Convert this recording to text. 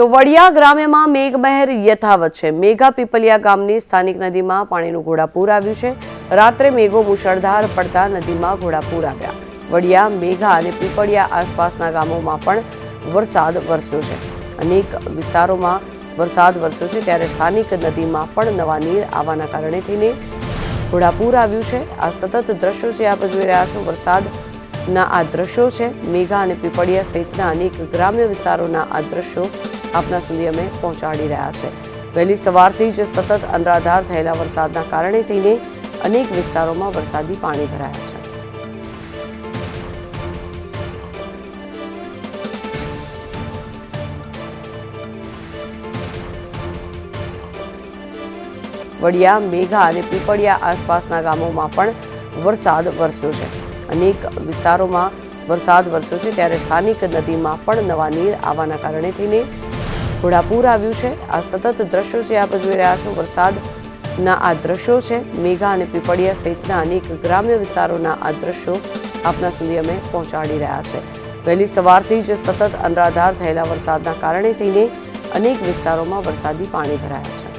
તો વડિયા ગ્રામ્યમાં મેઘમહેર યથાવત છે. મેઘા પીપલિયા ગામની સ્થાનિક નદીમાં પાણીનું ઘોડાપૂર આવ્યું છે. રાત્રે મેઘો મુશળધાર પડતા નદીમાં ઘોડાપૂર આવ્યા. વડિયા, મેઘા અને પીપળિયા આસપાસના ગામોમાં પણ વરસાદ વરસ્યો છે. અનેક વિસ્તારોમાં વરસાદ વરસ્યો છે ત્યારે સ્થાનિક નદીમાં પણ નવા નીર આવવાના કારણે થઈને ઘોડાપૂર આવ્યું છે. આ સતત દ્રશ્યો છે આપ જોઈ રહ્યા છો વરસાદના આ દ્રશ્યો છે. મેઘા અને પીપળિયા સહિતના અનેક ગ્રામ્ય વિસ્તારોના આ દ્રશ્યો આપના સુધી અમે પહોંચાડી રહ્યા છે. વહેલી સવારથી જ સતત અનરાધાર થયેલા વરસાદના કારણે થઈને અનેક વિસ્તારોમાં વરસાદી પાણી ભરાયા છે. વડિયા, મેઘા અને પીપળિયા આસપાસના ગામોમાં પણ વરસાદ વરસ્યો છે. અનેક વિસ્તારોમાં વરસાદ વરસ્યો છે ત્યારે સ્થાનિક નદીમાં પણ નવા નીર આવવાના કારણે થઈને ઘોડાપૂર આવ્યું છે. આ સતત દ્રશ્યો છે આપ જોઈ રહ્યા છો, વરસાદના આ દ્રશ્યો છે, મેઘા અને પીપળિયા સહિતના અનેક ગ્રામ્ય વિસ્તારોના આ દ્રશ્યો આપના સુધી અમે પહોંચાડી રહ્યા છે. વહેલી સવારથી જ સતત અનરાધાર થયેલા વરસાદના કારણે થઈને અનેક વિસ્તારોમાં વરસાદી પાણી ભરાયા છે.